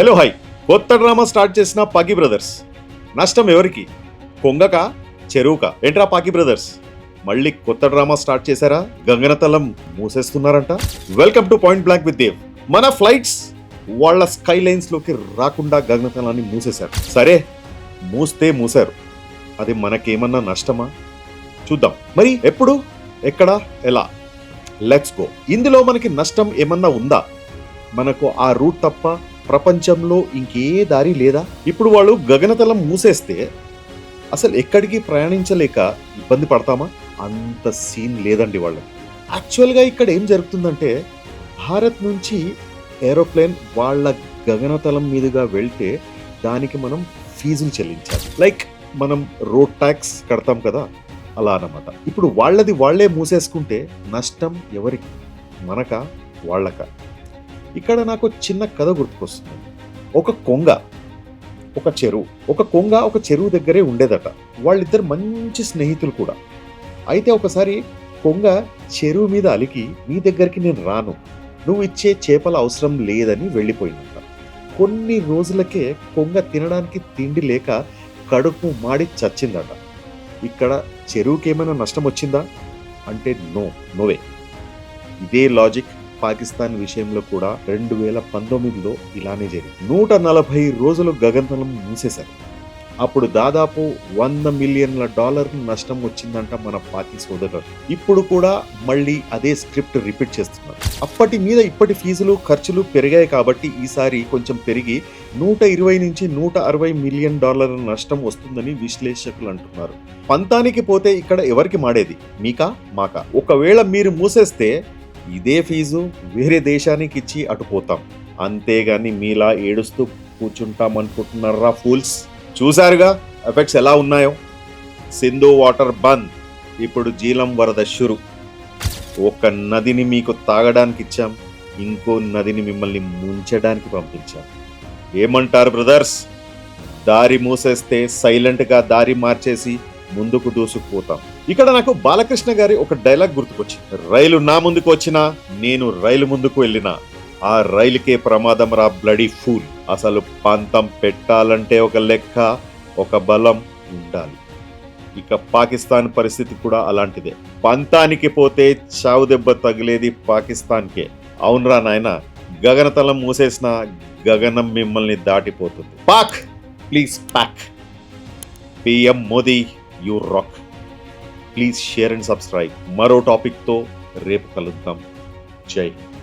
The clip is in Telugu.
Hello hi. కొత్త డ్రామా స్టార్ట్ చేసిన పాకి బ్రదర్స్. నష్టం ఎవరికి? కొంగక చెరువుక? ఏంట్రా పాకి బ్రదర్స్? మళ్ళీ కొత్త డ్రామా స్టార్ట్ చేశారా? గంగనతలం మూసేస్తున్నారంట? Welcome to point blank with Dev మన ఫ్లైట్స్ వాళ్ళ స్కై లైన్స్లోకి రాకుండా గగనతలాన్ని మూసేశారు. సరే మూస్తే మూసారు. అది మనకేమన్నా నష్టమా? చూద్దాం. మరి ఎప్పుడు? ఎక్కడ? ఎలా? లెట్స్ గో ఇందులో మనకి నష్టం ఏమన్నా ఉందా? మనకు ఆ రూట్ తప్ప ప్రపంచంలో ఇంకే దారి లేదా? ఇప్పుడు వాళ్ళు గగనతలం మూసేస్తే అసలు ఎక్కడికి ప్రయాణించలేక ఇబ్బంది పడతామా? అంత సీన్ లేదండి వాళ్ళకి. యాక్చువల్గా ఇక్కడ ఏం జరుగుతుందంటే భారత్ నుంచి ఏరోప్లేన్ వాళ్ళ గగనతలం మీదుగా వెళ్తే దానికి మనం ఫీజులు చెల్లించాలి. లైక్ మనం రోడ్ ట్యాక్స్ కడతాం కదా అలా అన్నమాట. ఇప్పుడు వాళ్ళది వాళ్ళే మూసేసుకుంటే నష్టం ఎవరికి? మనక? వాళ్ళక? ఇక్కడ నాకు చిన్న కథ గుర్తుకొస్తుంది. ఒక కొంగ ఒక చెరువు ఒక కొంగ ఒక చెరువు దగ్గరే ఉండేదట. వాళ్ళిద్దరు మంచి స్నేహితులు కూడా. అయితే ఒకసారి కొంగ చెరువు మీద అలికి నీ దగ్గరికి నేను రాను. నువ్వు ఇచ్చే చేపల అవసరం లేదని వెళ్ళిపోయిందంట. కొన్ని రోజులకే కొంగ తినడానికి తిండి లేక కడుపు మాడి చచ్చిందట. ఇక్కడ చెరువుకి ఏమైనా నష్టం వచ్చిందా? అంటే నో నోవే. ఇదే లాజిక్. పాకిస్తాన్ విషయంలో కూడా రెండు వేల పంతొమ్మిదిలో ఇలానే జరిగింది. నూట నలభై రోజులు గగనతలం మూసేశారు. అప్పుడు దాదాపు వంద మిలియన్ల డాలర్ నష్టం వచ్చిందంట మన పాకి సోదరులు. ఇప్పుడు కూడా మళ్ళీ అదే స్క్రిప్ట్ రిపీట్ చేస్తున్నారు. అప్పటి మీద ఇప్పటి ఫీజులు ఖర్చులు పెరిగాయి కాబట్టి ఈసారి కొంచెం పెరిగి నూట ఇరవై నుంచి నూట అరవై మిలియన్ డాలర్ల నష్టం వస్తుందని విశ్లేషకులు అంటున్నారు. పంతానికి పోతే ఇక్కడ ఎవరికి మాడేది? మీకా? మాకా? ఒకవేళ మీరు మూసేస్తే ఇదే ఫీజు వేరే దేశానికి ఇచ్చి అటుపోతాం అంతేగాని మీలా ఏడుస్తూ కూర్చుంటాం అనుకుంటున్నారా ఫూల్స్? చూశారుగా ఎఫెక్ట్స్ ఎలా ఉన్నాయో? సింధు వాటర్ బంద్. ఇప్పుడు జీలం వరద షురు. ఒక నదిని మీకు తాగడానికి ఇచ్చాం. ఇంకో నదిని మిమ్మల్ని ముంచడానికి పంపించాం. ఏమంటారు బ్రదర్స్? దారి మూసేస్తే సైలెంట్గా దారి మార్చేసి ముందుకు దూసుకుపోతాం. ఇక్కడ నాకు బాలకృష్ణ గారి ఒక డైలాగ్ గుర్తుకొచ్చింది. రైలు నా ముందుకు వచ్చినా నేను రైలు ముందుకు వెళ్ళినా ఆ రైలుకే ప్రమాదం రా బ్లడీ ఫూల్. అసలు పంతం పెట్టాలంటే ఒక లెక్క ఒక బలం ఉండాలి. ఇక పాకిస్తాన్ పరిస్థితి కూడా అలాంటిదే. పంతానికి పోతే చావు దెబ్బ తగిలేది పాకిస్తాన్కే. అవునరా నాయన గగనతలం మూసేసిన గగనం మిమ్మల్ని దాటిపోతుంది. Pak! Please Pak! PM Modi you rock. Please share and subscribe. మరో టాపిక్తో రేపు కలుద్దాం. జై హింద్.